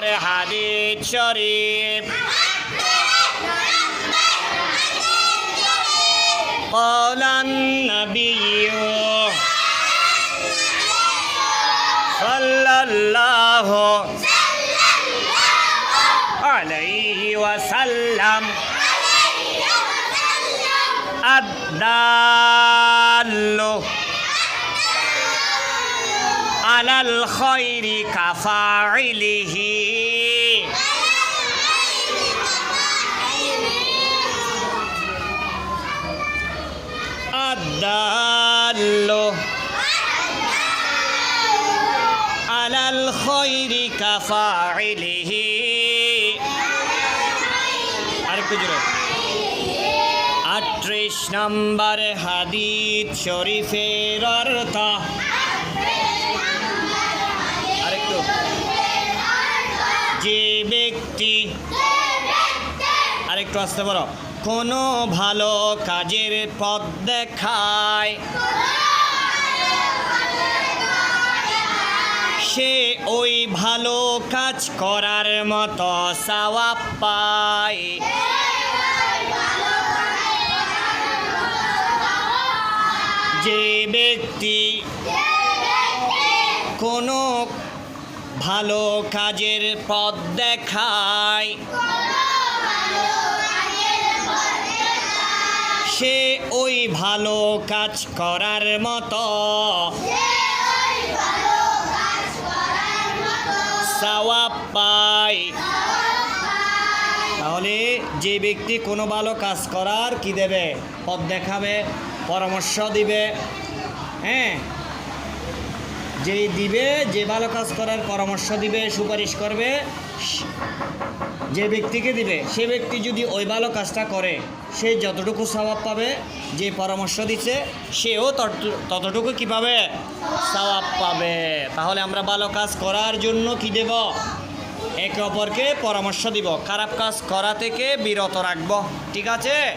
নম্বর হাদিস শরীফ قال النبي صلى الله عليه وسلم الدال على الخير كفاعله الدال على الخير كفاعله আরেকটু জোরে আটত্রিশ নম্বর হাদিস শরীফের অর্থ ব্যক্তি আরেকটু আসতে পারো কোনো ভালো কাজের পথ দেখায়। সে ওই ভালো কাজ করার মতো সাওয়াব পায়। যে ব্যক্তি কোনো ভালো কাজের পথ দেখায়। সে ওই ভালো কাজ করার মতো। সাওয়াব পায়। তাহলে যে ব্যক্তি কোনো ভালো কাজ করার কি দেবে? পথ দেখাবে, পরামর্শ দিবে। হ্যাঁ? যেই দিবে, যে ভালো কাজ করার পরামর্শ দিবে, সুপারিশ করবে যে ব্যক্তিকে দিবে, সে ব্যক্তি যদি ওই ভালো কাজটা করে, সে যতটুকু স্বভাব পাবে, যে পরামর্শ দিচ্ছে সেও তত- ততটুকু কি পাবে স্বভাব পাবে? তাহলে আমরা ভালো কাজ করার জন্য কি দেব? একে অপরকে পরামর্শ দিব। খারাপ কাজ করা থেকে বিরত রাখব। ঠিক আছে?